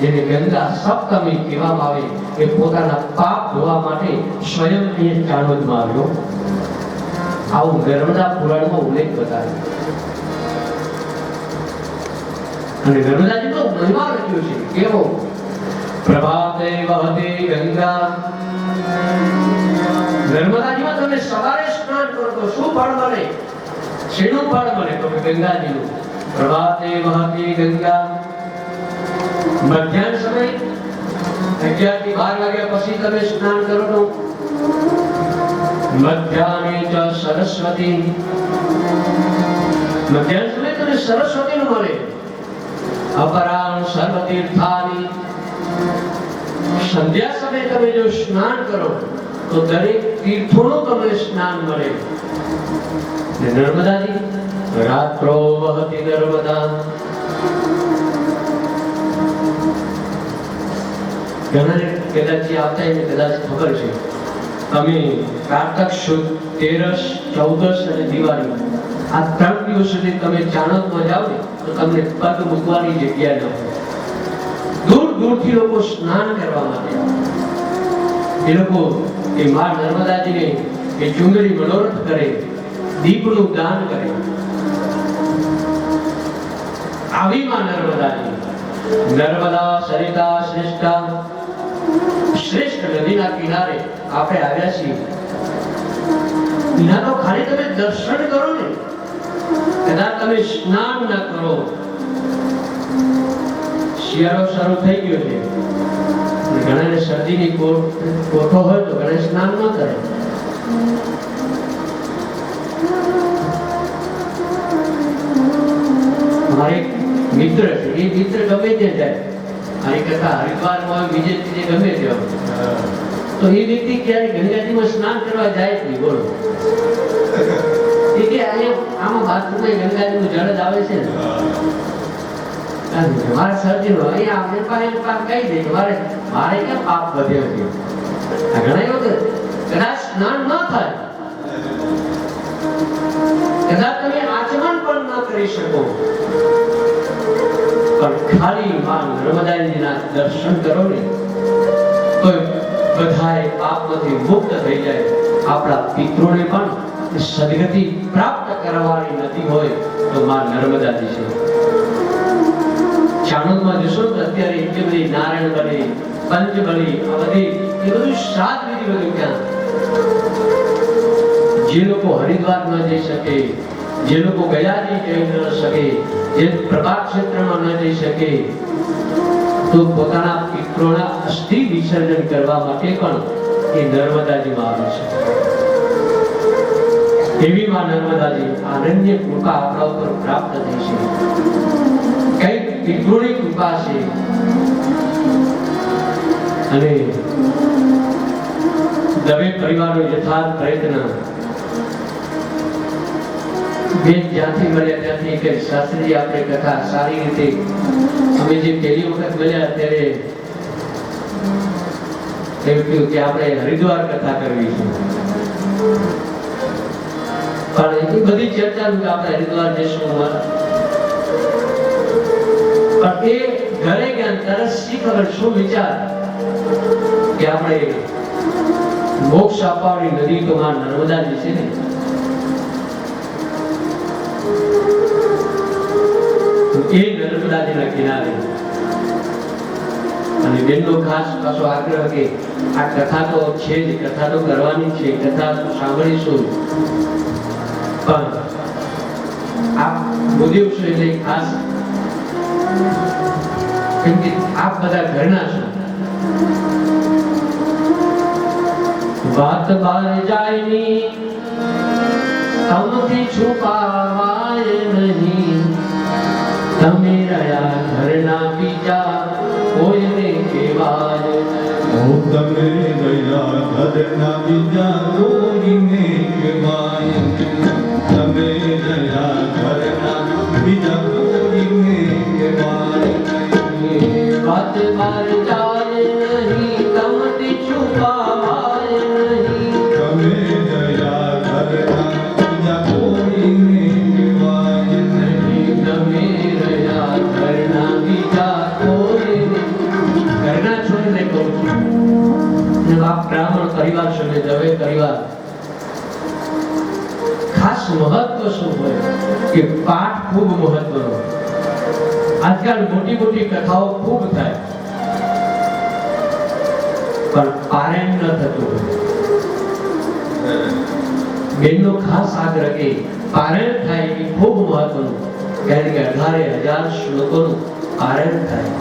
જેને ગંગા સપ્તમી કહેવામાં આવે, એ પોતાના પાપ ધોવા માટે સ્વયં એ ચાણોદમાં આવ્યો. આવું નર્મદા પુરાણમાં ઉલ્લેખ બતાવ્યો અને નર્મદાજીનો મહિમા રચ્યો છે, કેવો? પ્રભાતે વહતે ગંગા. નર્મદાજીમાં તમે સવારે સ્નાન કરો તો શું ફળ મળે? શેનું ફળ મળે? તો ગંગાજીનું. પ્રભાતે વહતે ગંગા. મધ્યાહન સમય અગિયારથી બાર વાગ્યા પછી તમે સ્નાન કરો તો મધ્યાહને ચ સરસ્વતી. મધ્યાહન સમય તમે સરસ્વતીનું મળે. અપરાણ સર્વતીર્થાની. સંધ્યા સમયે તમે જો સ્નાન કરો, તો દરેક તીર્થોનું તમને સ્નાન મળે. ને નર્મદાજી રાત્રો વહતી નર્મદા. એ મા નર્મદાજીને એ ચુંદડી મનોરથ કરે, દીપનું દાન કરે. આવી માં નર્મદાજી. નર્મદા સરિતા શ્રેષ્ઠા શ્રેષ્ઠ નદીના કિનારે આપણે આવ્યા છીએ. એના ખાલી તમે દર્શન કરો ને, કદાચ તમે સ્નાન ન કરો. શિયાળો શરૂ થઈ ગયો છે. ઘણાને શરદીની કોઠો હોય તો ઘણા સ્નાન ન કરે. મારે મિત્ર છે, એ મિત્ર ગમે ત્યાં જાય. પાપ કહી દે કે મારે સ્નાન ન થાય. કદાચ તમે આચમન પણ ન કરી શકો. પણ ખાલી માં નર્મદાજીના દર્શન કરો ને તો બધાએ પાપમાંથી મુક્ત થઈ જાય. આપણા પિત્રોને પણ સદગતિ પ્રાપ્ત કરવાની નથી હોય તો માં નર્મદાજી છે. ચાણોદમાં જશો તો અત્યારે એટલી બધી નારાયણ બલી પંચબલી આ બધી, એ બધું શ્રાદ્ધ વિધિ બધું ક્યાં? જે લોકો હરિદ્વાર ન જઈ શકે, જે લોકો ગયાજી જઈ ન શકે જે પ્રભાત ક્ષેત્રમાં ન જઈ શકે, તો પોતાના પિત્રોના અસ્થિ વિસર્જન કરવા માટે પણ એ નર્મદાજીમાં આવે છે. એવી માં નર્મદાજી આનંદની કૃપા આપણા ઉપર પ્રાપ્ત થઈ છે. કંઈક પિતૃની કૃપા છે. અને દવે પરિવારનો યથાર્થ પ્રયત્ન બેન જ્યાંથી મળ્યા, ત્યાંથી કે શાસ્ત્રીજી આપણે કથા સારી રીતે અમે જે પહેલી વખત મળ્યા ત્યારે એવું કહ્યું કે આપણે હરિદ્વાર કથા કરવી છે. પણ એટલી બધી ચર્ચા કે આપણે હરિદ્વાર જઈશું અમારા. પણ એ ઘરે ગયા તરત શી ખબર શું વિચાર? કે આપણે મોક્ષ આપવાની નદી તો માં નર્મદાજી છે ને? એ નર્મદાજીના કિનારે અને બેનનો ખાસ પાછો આગ્રહ કે આ કથા તો છે જ, કથા તો કરવાની છે, કથા સાંભળીશું. પણ આપ બોધ્યો છો એટલે ખાસ કેમ કે આપ બધા ઘરના છો. વાત બાર જાયની તમથી છુપાવાય ઘરના બ્રાહ્મણ પરિવાર સાથે દવે પરિવાર. ખાસ મહત્વ શું હોય? કે પાઠ ખૂબ મહત્વનો આજકાલ મોટી મોટી કથાઓ ખૂબ થાય. પણ પારાયણ ન થતું હોય. બેનનો ખાસ આગ્રહ કે પારાયણ થાય એ ખૂબ મહત્વનું. કારણ કે અઢારે હજાર શ્લોકોનું પારાયણ થાય.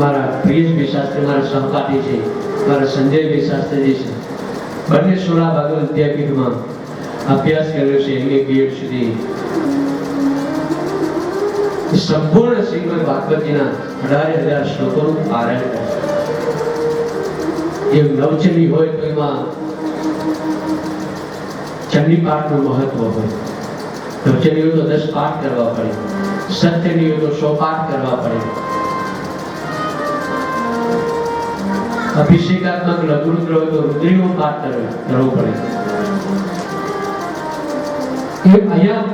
મારા પ્રિયેશભાઈ શાસ્ત્રી મારા સહપાઠી છે, મારા સંજયભાઈ શાસ્ત્રીજી છે. બંને સોળા ભાગવત વિદ્યાપીઠમાં અભ્યાસ કર્યો છે એમએ બીએડ સુધી. સંપૂર્ણ શ્રીમદ ભાગવતીના અઢાર હજાર શ્લોકોનું પારાયણ કરે એ નવચંડી હોય તો એમાં ચંડી પાઠનું મહત્વ હોય. નવચંડી હોય તો દસ પાઠ કરવા પડે. સત્યની હોય તો સો પાઠ કરવા પડે. અભિષેકાત્મક લઘુરુદ્ર હોય તો રુદ્રીનો પાઠ કરવો પડે. એ અહીંયા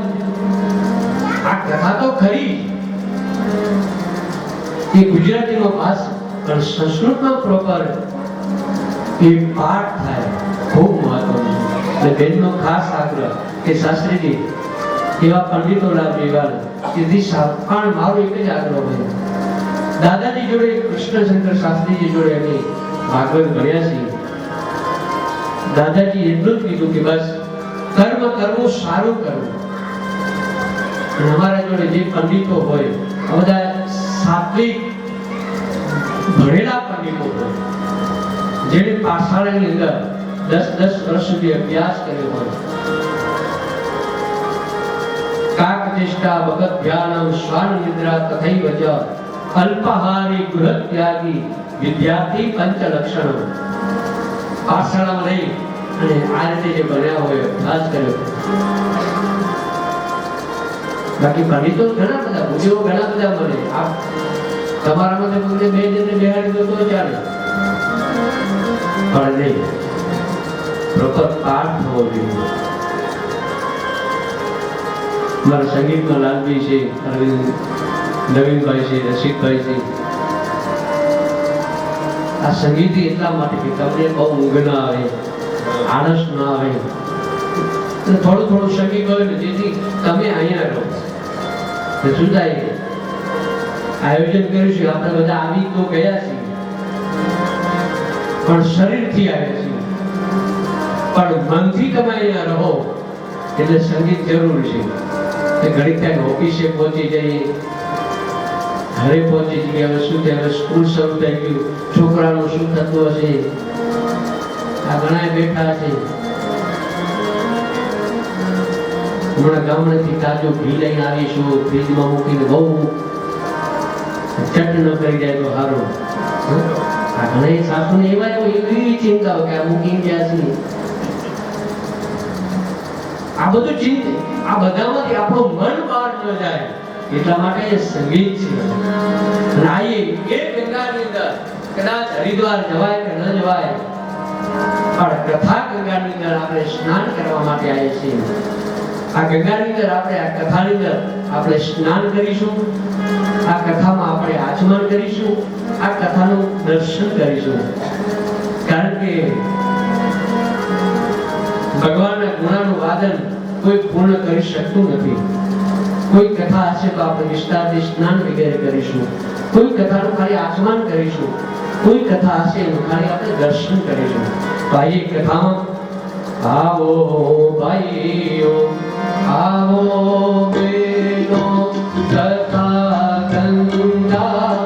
આ કથા તો ખરી. એ ગુજરાતીનો પાસ પણ સંસ્કૃતમાં પ્રોપર એ પાઠ થાય. ખૂબ મહત્વનું છે. બેનનો ખાસ આગ્રહ કે શાસ્ત્રીજી, એવા પંડિતો લાભ દિશા પણ મારો એક જ આગ્રહ હોય દાદાજી જોડે કૃષ્ણશંકર શાસ્ત્રીજી જોડે અમે ભાગવત ભણ્યા છીએ દાદાજી એટલું જ કીધું કે બસ કર્મ કરવું સારું કરવું અને અમારા જોડે જે પંડિતો હોય આ બધા સાત્વિક ભણેલા પંડિતો હોય જેને પાઠશાળાની અંદર દસ દસ વર્ષ સુધી અભ્યાસ કર્યો હોય કાક ચેષ્ટા ભગત ધ્યાનમ શ્વાન નિદ્રા તથૈવ ચ અલ્પાહારી ગૃહ ત્યાગી વિદ્યાર્થી પંચ લક્ષણો પાઠશાળામાં રહી અને આ રીતે જે બન્યા હોય, અભ્યાસ કર્યો. બાકી પંડિતો ઘણા બધા બુદ્ધિઓ ઘણા બધા મળે. આ તમારામાં તો મને બે જણને બેહાડી દો તો ચાલે. પણ નહીં. પ્રોપર પાઠ થવો જોઈએ. મારા સંગીતમાં લાલજી છે, અરવિંદ, નવીનભાઈ છે, રસિકભાઈ છે. આ સંગીત એટલા માટે કે તમને બહુ ઊંઘ ના આવે, આળસ ના આવે. થોડું થોડું સંગીત હોય ને જેથી તમે અહીંયા રહો. ને સુધાઈ આયોજન કર્યું છે, આપણે બધા આવી તો ગયા છીએ. પણ શરીરથી આવ્યા છીએ. પણ મનથી તમે અહીંયા રહો, એટલે સંગીત જરૂર છે. કે ઘડીક ત્યાં ઓફિસે પહોંચી જઈએ. ઘરે પહોંચી જઈએ હવે શું થયા સ્કૂલ શરૂ થઈ ગયું. છોકરાનું શું થતું હશે આ ઘણા બેઠા છે. હમણાં ગામડેથી તાજો ઘી લઈને આવીશું ફ્રીજમાં મૂકીને બહુ ચટ કરી જાય તો સારું. આ ઘણા સાસુને એવા એવા એવી ચિંતા કે આ મૂકી ગયા છે આ બધું ચિંતા, આ બધામાંથી આપણું મન બહાર ન જાય. એટલા માટે સંગીત છે. રાઈ એ ગંગાની અંદર. કદાચ હરિદ્વાર જવાય કે ન જવાય. પણ કથા ગંગાની અંદર આપણે સ્નાન કરવા માટે આવીએ છીએ. આ ગંગાની અંદર આપણે, આ કથાની અંદર આપણે સ્નાન કરીશું. આ કથામાં આપણે આચમન કરીશું. આ કથાનું દર્શન કરીશું. કારણ કે ભગવાનના ગુણાનું વાદન કોઈ પૂર્ણ કરી શકતું નથી. કોઈ કથા હશે તો આપણે વિસ્તારથી સ્નાન વગેરે કરીશું. કોઈ કથાનું ખાલી આચમન કરીશું. કોઈ કથા હશે એનું ખાલી આપણે દર્શન કરીશું. ભાઈ કથામાં, આવો ભાઈઓ, આવો બેનો કથા ગંગાના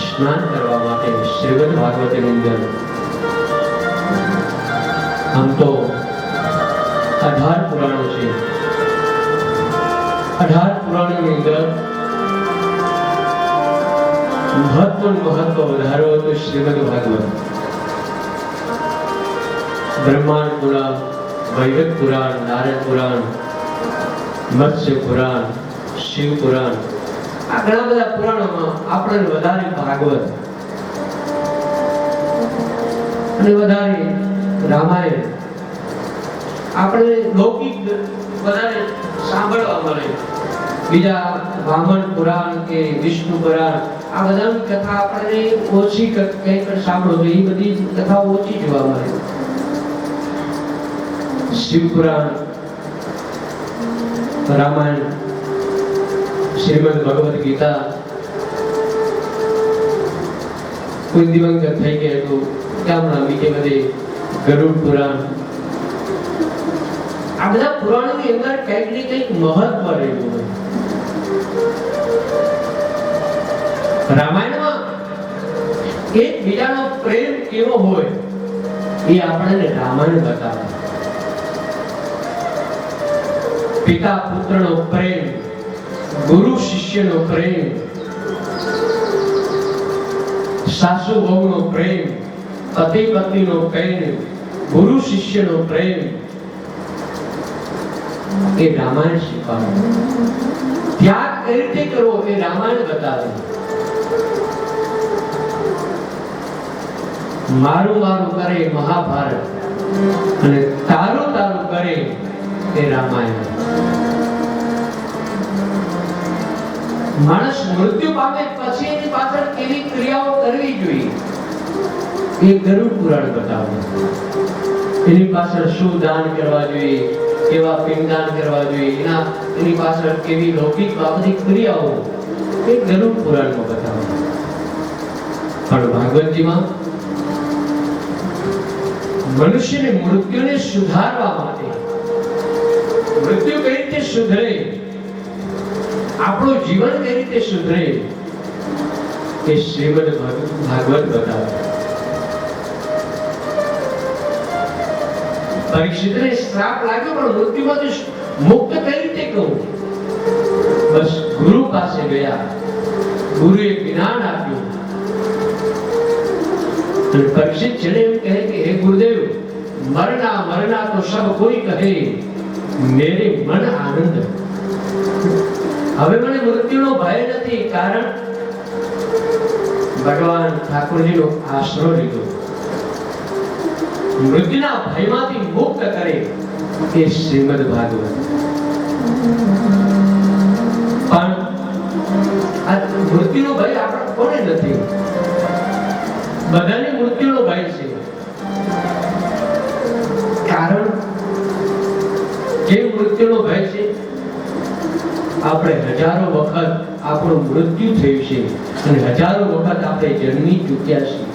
સ્નાન કરવા માટે શ્રીમદ ભાગવતની અંદર આમ તો અઢાર પુરાણો છે અઢાર પુરાણોની અંદર મહત્વ મહત્વ વધારો હતો શ્રીમદ ભાગવત બ્રહ્માંડ પુરાણ વૈદક પુરાણ નારાયણ પુરાણ મત્સ્ય પુરાણ શિવ પુરાણ આ ઘણા બધા પુરાણોમાં આપણને વધારે ભાગવત અને વધારે રામાયણ આપણે લૌકિક વધારે સાંભળવા મળે. બીજા વામન પુરાણ કે વિષ્ણુ પુરાણ, આ બધાની કથા આપણને ઓછી કંઈક કંઈ પણ સાંભળો તો એ બધી કથા ઓછી જોવા મળે. શિવ પુરાણ, રામાયણ શ્રીમદ ભગવદ ગીતા કોઈ થઈ ગયા તો ક્યાં બીજે બધે ગરુડ પુરાણ. આ બધા પુરાણોની અંદર કંઈક ને કંઈક મહત્વ રહેલું હોય. રામાયણમાં એક બીજાનો પ્રેમ કેવો હોય એ આપણને રામાયણ બતાવે. પિતા પુત્રનો પ્રેમ ગુરુ શિષ્યનો પ્રેમ સાસુ વહુનો પ્રેમ પતિ પત્નીનો પ્રેમ ગુરુ શિષ્યનો પ્રેમ એ રામાયણ શીખવાડે ત્યાગ કઈ રીતે કરવો એ રામાયણ બતાવે મારું મારું કરે મહાભારત અને તારું તારું કરે એ રામાયણ માણસ મૃત્યુ પામે પછી એની પાછળ કેવી ક્રિયાઓ કરવી જોઈએ? એ ગરુડ પુરાણ બતાવે એની પાછળ શું દાન કરવા જોઈએ, કેવા પિંડદાન કરવા જોઈએ, એના, એની પાછળ કેવી લૌકિક બાબતની ક્રિયાઓ, એ ગરુડ પુરાણમાં બતાવે પણ ભાગવતજીમાં મનુષ્યને મૃત્યુને સુધારવા માટે, મૃત્યુ કઈ રીતે સુધરે આપણું જીવન કઈ રીતે સુધરે? એ શ્રીમદ ભાગ- ભાગવત બતાવે. પરીક્ષિતને શ્રાપ લાગ્યો, પણ મૃત્યુમાંથી મુક્ત કઈ રીતે કહું? બસ ગુરુ પાસે ગયા. ગુરુએ જ્ઞાન આપ્યું. અને પરીક્ષિત છેલ્લે એમ કહે કે, હે ગુરુદેવ મરના મરના તો સબ કોઈ કહે. મેરે મન આનંદ હવે મને મૃત્યુનો ભય નથી, કારણ ભગવાન ઠાકોરજીનો આશરો લીધો. મૃત્યુના ભયમાંથી મુક્ત કરે એ શ્રીમદ ભાગવત. પણ આ મૃત્યુનો ભય આપણે કોને નથી? બધાને મૃત્યુનો ભય છે. આપણે હજારો વખત આપણું મૃત્યુ થયું છે અને હજારો વખત આપણે જન્મી ચૂક્યા છીએ.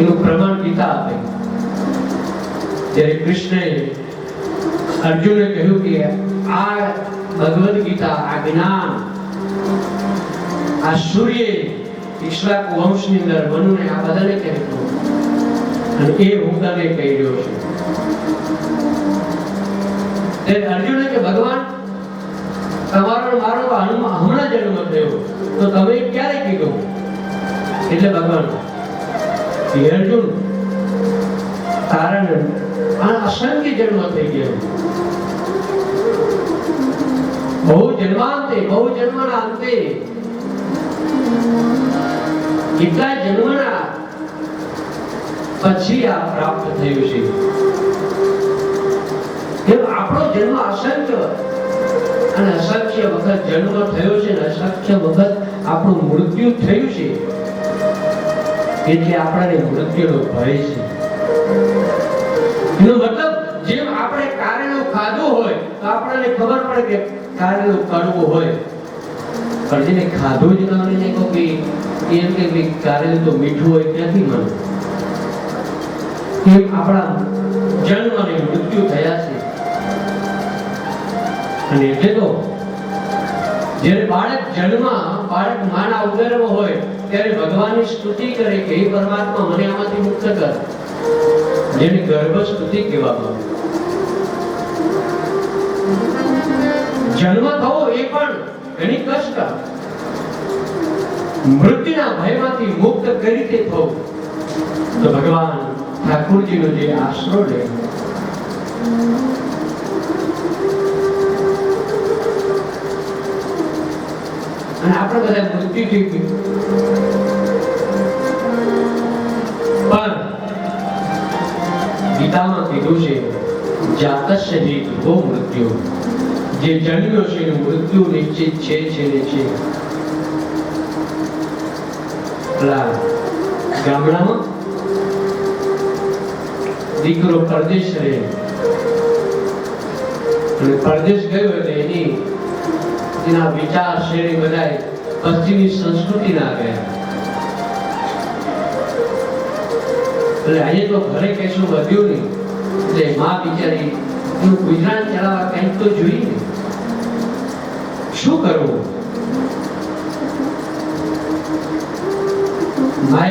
એનું પ્રમાણ ગીતા આપે. જ્યારે કૃષ્ણએ અર્જુને કહ્યું કે આ ભગવદ ગીતા, આ જ્ઞાન, આ સૂર્ય ઈક્ષ્વાકુ વંશની અંદર મનુને આ બધાને કહેતો. અને એ હું તને કહી રહ્યો છું. ત્યારે અર્જુને કે, ભગવાન, તમારો મારો હમણાં જન્મ થયો. તો તમે ક્યારે કીધું? એટલે ભગવાન અર્જુન, તારા આ અસંખ્ય જન્મ થઈ ગયો. બહુ જન્માંતે, બહુ જન્મના અંતે. કેટલા જન્મના પછી આ પ્રાપ્ત થયું છે. આપણો જન્મ અસંખ્ય અને અસંખ્ય વખત જન્મ થયો છે અને અસંખ્ય વખત આપણું મૃત્યુ થયું છે. એટલે આપણને મૃત્યુનો ભય છે. એનો મતલબ, જેમ આપણે કારેલું ખાધું હોય, તો આપણને ખબર પડે કે કારેલું કડવું હોય. પણ જેને ખાધું જ ન હોય ને કહો એમ કે ભાઈ કારેલું તો મીઠું હોય ક્યાંથી મળે. એમ આપણા જન્મ અને મૃત્યુ થયા છે. અને એટલે તો જ્યારે બાળક જન્મ બાળક માના ઉદરમાં હોય, ત્યારે ભગવાનની સ્તુતિ કરે કે હે પરમાત્મા, મને આમાંથી મુક્ત કર. જેને ગર્ભ સ્તુતિ કહેવામાં જન્મ થવો એ પણ ઘણી કષ્ટ. મૃત્યુના ભયમાંથી મુક્ત કઈ રીતે થવું? તો ભગવાન ઠાકોરજીનો જે આશરો લે અને આપણે બધા થઈ ગયું પણ ગીતામાં કીધું છે જાતસ્ય ધ્રુવો મૃત્યુ. જે જન્મ્યો છે એનું મૃત્યુ નિશ્ચિત છે છે ને છે. ગામડામાં દીકરો પરદેશ રહે. અને પરદેશ ગયો એટલે એની એના વિચાર શ્રેણી બધાય પશ્ચિમી સંસ્કૃતિના ગયા એટલે આજે તો ઘરે કશું વધ્યું નહીં. એટલે માં બિચારી ગુજરાન ચલાવવા કંઈક તો જોઈએ શું કરવું?